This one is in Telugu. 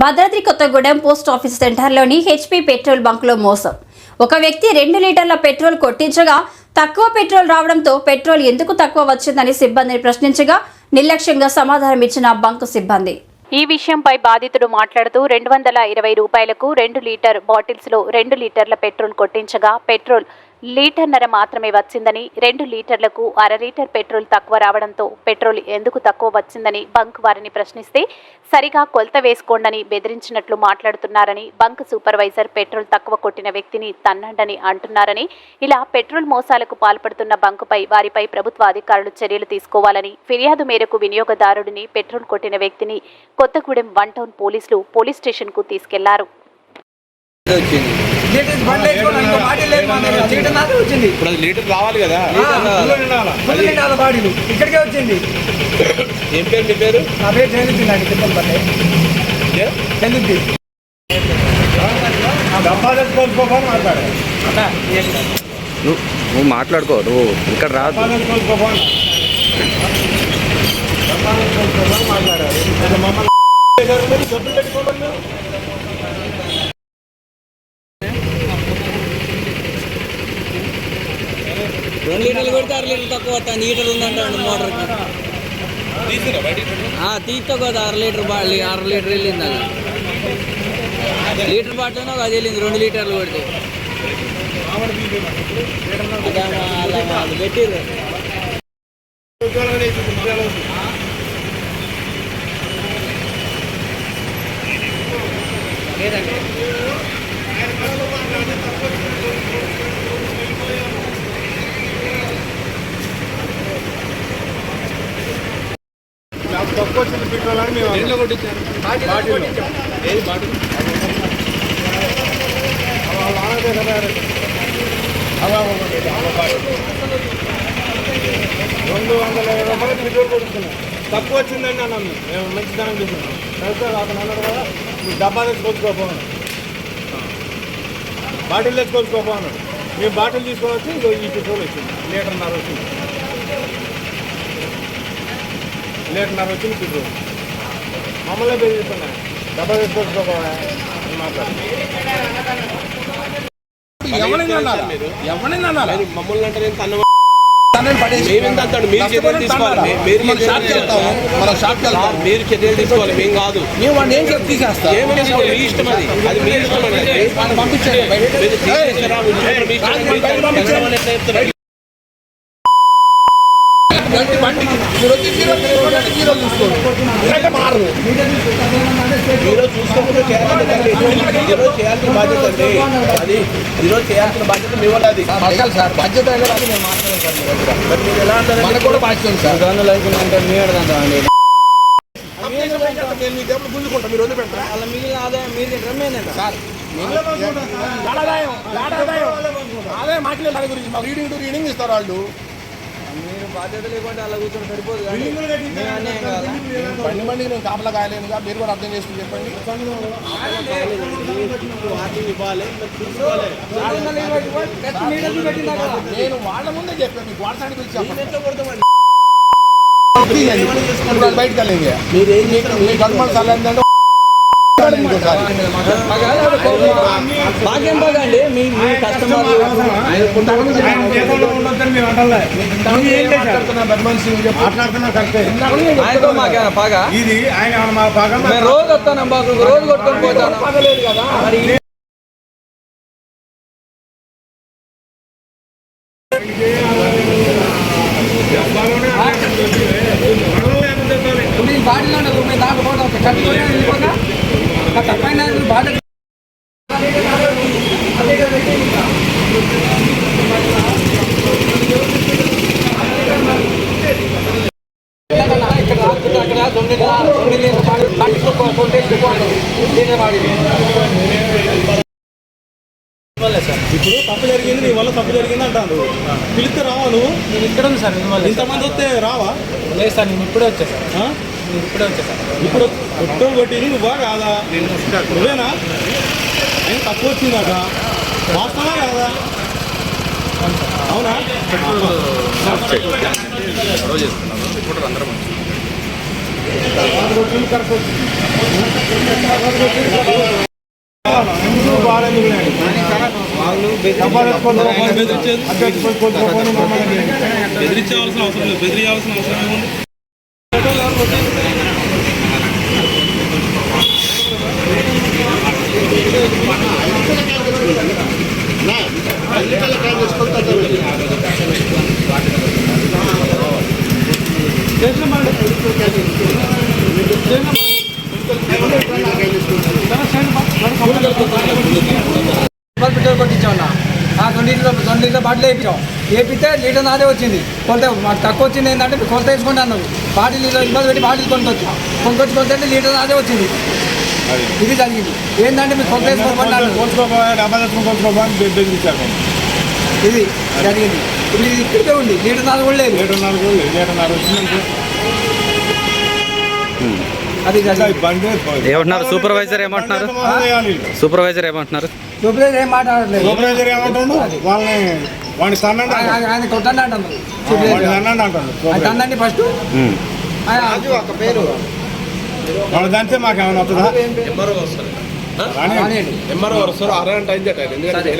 భద్రాద్రి కొత్తగూడెం పోస్ట్ ఆఫీస్ సెంటర్లోని హెచ్పీ పెట్రోల్ బంకులో మోసం. ఒక వ్యక్తి రెండు లీటర్ల పెట్రోల్ కొట్టించగా తక్కువ పెట్రోల్ రావడంతో పెట్రోల్ ఎందుకు తక్కువ వచ్చిందని సిబ్బందిని ప్రశ్నించగా నిర్లక్ష్యంగా సమాధానం ఇచ్చిన బంకు సిబ్బంది. ఈ విషయంపై బాధితుడు మాట్లాడుతూ రెండు వందల ఇరవై రూపాయలకు రెండు లీటర్ బాటిల్స్లో రెండు లీటర్ల పెట్రోల్ కొట్టించగా పెట్రోల్ లీటర్నర మాత్రమే వచ్చిందని రెండు లీటర్లకు అర లీటర్ పెట్రోల్ తక్కువ రావడంతో పెట్రోల్ ఎందుకు తక్కువ వచ్చిందని బంక్ వారిని ప్రశ్నిస్తే సరిగా కొలత వేసుకోండని బెదిరించినట్లు మాట్లాడుతున్నారని బంక్ సూపర్వైజర్ పెట్రోల్ తక్కువ కొట్టిన వ్యక్తిని తన్నండని అంటున్నారని ఇలా పెట్రోల్ మోసాలకు పాల్పడుతున్న బంకుపై వారిపై ప్రభుత్వ అధికారులు చర్యలు తీసుకోవాలని ఫిర్యాదు మేరకు వినియోగదారుడిని పెట్రోల్ కొట్టిన వ్యక్తిని కొత్తగూడెం వన్ టౌన్ పోలీసులు పోలీస్ స్టేషన్కు తీసుకెళ్ళారు. లీటర్ బండ్లు వేసుకొని ఇంకో బాటిల్ లేదు మా దగ్గర. లీటర్ నాకే వచ్చింది. ఇప్పుడు అది లీటర్ రావాలి కదా. నిండాల ఇక్కడికే వచ్చింది. ఏం పేరు మీ పేరు? నా పేరు అండి తిప్పలు నువ్వు నువ్వు మాట్లాడుకో నువ్వు ఇక్కడ రాదు. రెండు లీటర్లు కొడితే అర లీటర్ తక్కువ వస్తుంది లీటర్ ఉందంటాడు మోటార్కి తీస్తే కదా అర లీటర్ బా లీ- అర లీటర్ వెళ్ళింది అది. లీటర్ బాటిల్ ఒక అది వెళ్ళింది రెండు లీటర్లు కొడితే. పెట్టిర్రు. దేంట్లో కొట్టించారు ఏది బాటిల్ రెండు వందల యాభై రూపాయలు పెట్రోల్ కొడుతున్నాం తక్కువ వచ్చిందండి అన్నాను మేము మంచిదనం చూస్తున్నాం తర్వాత అతను అన్నాడు కదా మీరు డబ్బా తెచ్చుకోవచ్చుకోపోను బాటిల్ తెచ్చుకోవచ్చుకోపోను మేము బాటిల్ తీసుకోవచ్చు ఈ పెట్రోల్ వచ్చింది. లీటర్న్నర వచ్చింది. లీటర్న్నర వచ్చింది పెట్రోల్ మమ్మల్ని బెదిరిస్తున్నాయి డబ్బా? మీరు? మమ్మల్ని అంటే అంటాడు మీరు చర్యలు తీసుకోవాలి. మీరు చర్యలు మేము కాదు. మేము వాడిని ఏం చెప్పి తీసేస్తా? ఏమి తీసుకోవాలి మీ ఇష్టం అది. అది మీ ఇష్టం అండి. వాడిని పంపించండి బయట. మీరు తీసుకురా, ఉంచుకుంటారా, మీ ఇష్టం. మీ ఇష్టం. ఎంతమంది ఎట్లా చెప్తారు? ఇలాంటి బండికి మీరు వచ్చి జీరో తీసుకోండి, జీరో తీసుకోండి. మారదు. ఈరోజు చూసుకోకుండా చేయాల్సిన తల్లి. ఈరోజు చేయాల్సిన బాధ్యత అండి. అది ఈరోజు చేయాల్సిన బాధ్యత మీ వల్ల అది. అడగాలి సార్ బాధ్యత అని నేను మాట్లాడాను ఎలా? మనకు కూడా బాధ్యత ఉంది సార్. మీ అడగండి నేను మీ దేవుడు గుంజుకుంటా మీరు వదిలి పెట్టరా అలా మిగిలిన ఆదాయం మీరు సార్ ఆదాయం ఆదాయం ఆదాయం మాట్లాడే దాని గురించి రీడింగ్ టు రీడింగ్ ఇస్తారు వాళ్ళు. మీరు బాధ్యత లేకుంటే అలా కూర్చొని సరిపోదు కానీ అన్యాయం కాదా? బండి బండికి నేను కాపలా కాయలేనుగా మీరు కూడా అర్థం చేసుకుని చెప్పండి. నేను వాళ్ళ ముందే చెప్పాను మీకు వాట్సాప్ గురించి చెప్పండి. ఎట్లా కొడతామండి? తీయండి. ఇప్పుడు వాళ్ళు బయటకు వెళ్ళండి. మీరు మీకు మీ కల్పన సర్లేదంటే ఇంకోసారి. మాకేం బాగా అండి? మీ మీ కస్టమర్ మాట్లాడుతున్నా కరెక్టే. ఆయనతో మాకేనా బాగా ఇది ఆయన మా భాగం మేము రోజు వస్తాను బాగా రోజు కొట్టుకొని పోతాను. పగలేదు కదా? మరి బాడీలో ఉండదు మేము కట్టుకొని వెళ్ళిపోతా తప్పైన బాధ ఇక్కడ ఇప్పుడు తప్పు జరిగింది నీ వల్ల తప్పు జరిగింది అంటాను పిలిస్తే రావా నువ్వు నేను ఇక్కడ ఉంది సార్ మిమ్మల్ని ఇంతమంది వస్తే రావా లేదు సార్ నేను ఇప్పుడే వచ్చా సార్ ఆ? నేను ఇప్పుడే వచ్చా సార్ ఇప్పుడు పెట్రోల్ కొట్టింది నువ్వా కాదా నువ్వేనా ఆయన తక్కువ వచ్చిందాక వాస్తవా కాదా అవునా అందరం బెదిరించాల్సిన అవసరం లేదు బెదిరించాల్సిన అవసరం ఏముంది Thank you. రెండు లీటర్ రెండు లీటర్ బాటిల్ వేయించాం. వేపిస్తే లీటర్ నాదే వచ్చింది. కొలత మాకు తక్కువ వచ్చింది ఏంటంటే మీరు కొలత వేసుకోండి అన్నారు. బాటిల్ లీటర్ ఇబ్బంది పెట్టి బాటిల్ కొనుక్కొచ్చు. కొనుక్కొచ్చి కొలితే లీటర్ నాదే వచ్చింది. ఇది జరిగింది. ఏంటంటే మీరు కొలత వేసుకోమని అన్నారు. కోసుకోపోయా డబ్బా తెచ్చుకొని కోసుకోపోయి బెదిరించారు ఇది జరిగింది. ఇప్పుడు ఇది ఇక్కడికే ఉంది. లీటర్ నాది కూడా లేదు. ఏడున్నర కూడా లేదు. ఏడున్నర వచ్చిందంటే అది ఏమంటున్నారు? సూపర్వైజర్ ఏమంటున్నారు? సూపర్వైజర్ ఏమంటున్నారు? చూపలేదు ఏం మాట్లాడలేదు సూపర్వైజర్ ఏమంటుండు? వాళ్ళని వాడిని తన్నండి ఆయన- కొట్టండి అంటున్నారు తన్నండి ఆయన తండండి ఫస్ట్ ఉమ్. వాడు దంతే మాకేమైనా వస్తుందా? ఎంఆర్ఓ వస్తారు. ఎంఆర్ఓ వస్తారు అరగంట ఎందుకంటే